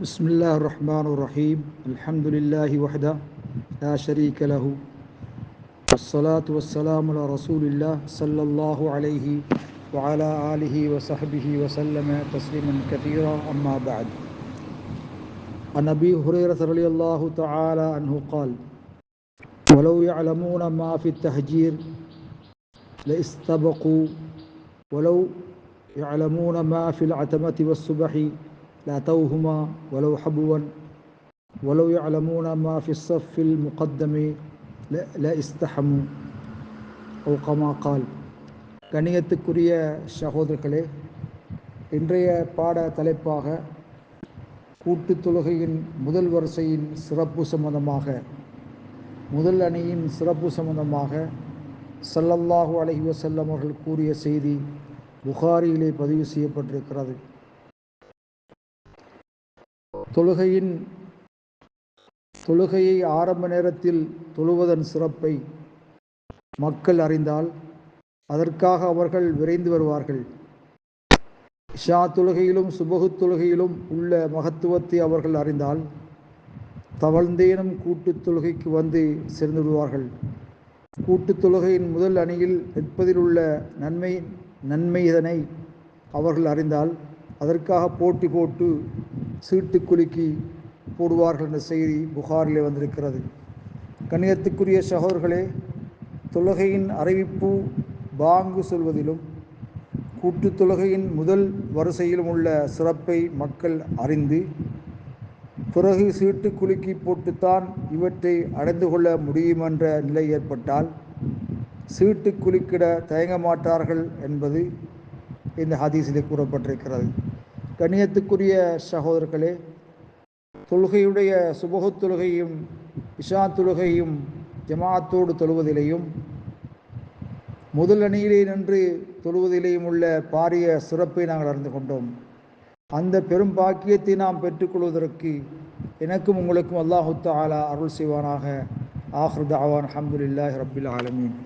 بسم الله الرحمن الرحيم الحمد لله وحده لا شريك له والصلاة والسلام على رسول الله صلى الله عليه وعلى آله وصحبه وسلم تسليما كثيرا أما بعد عن أبي هريرة رضي الله تعالى عنه قال ولو يعلمون ما في التهجير لاستبقوا ولو يعلمون ما في العتمة والصبح لأتوهما ولو حبوا ولو يعلمون ما في الصف المقدم لاستحموا أو كما قال கணியத்துக்குரிய சகோதரர்களே இன்றைய பாட தலைப்பாக கூட்டு தொழுகையின் முதல் வரிசையின் சிறப்பு சம்பந்தமாக முதல் அணியின் சிறப்பு சம்பந்தமாக சல்லல்லாஹு அலஹி வசல்லம் அவர்கள் கூறிய செய்தி புகாரியிலே பதிவு செய்யப்பட்டிருக்கிறது தொழுகையின் தொழுகையை ஆரம்ப நேரத்தில் தொழுவதன் சிறப்பை மக்கள் அறிந்தால் அதற்காக அவர்கள் விரைந்து வருவார்கள். ஷா தொழுகையிலும் சுபகு தொழுகையிலும் உள்ள மகத்துவத்தை அவர்கள் அறிந்தால் தவழ்ந்தேனும் கூட்டுத் தொழுகைக்கு வந்து சேர்ந்து விடுவார்கள் கூட்டுத் தொழுகையின் முதல் அணியில் நிற்பதில் உள்ள நன்மை நன்மை இதனை அவர்கள் அறிந்தால் அதற்காக போட்டி போட்டு சீட்டு குலுக்கி போடுவார்கள் என்ற செய்தி புகாரிலே வந்திருக்கிறது. கண்ணியத்துக்குரிய சகோதர்களே தொழுகையின் அறிவிப்பு பாங்கு சொல்வதிலும் கூட்டு தொழுகையின் முதல் வரிசையிலும் உள்ள சிறப்பை மக்கள் அறிந்து பிறகு சீட்டு குலுக்கி போட்டுத்தான் இவற்றை அடைந்து கொள்ள முடியும் என்ற நிலை ஏற்பட்டால் சீட்டு குலுக்கிட தயங்க மாட்டார்கள் என்பது இந்த ஹதீஸிலே கூறப்பட்டிருக்கிறது. கணியத்துக்குரிய சகோதரர்களே தொழுகையுடைய சுபகு தொழுகையும் இஷா தொழுகையும் ஜமாத்தோடு தொழுவதிலேயும் முதல் அணியிலே நின்று தொழுவதிலேயும் உள்ள பாரிய சிறப்பை நாங்கள் அறிந்து கொண்டோம். அந்த பெரும் பாக்கியத்தை நாம் பெற்றுக்கொள்வதற்கு எனக்கும் உங்களுக்கும் அல்லாஹு தாலா அருள் செய்வானாக. ஆஹ்ருதாவான் அஹமதுல்லாஹ் ரபில் ஆலமீன்.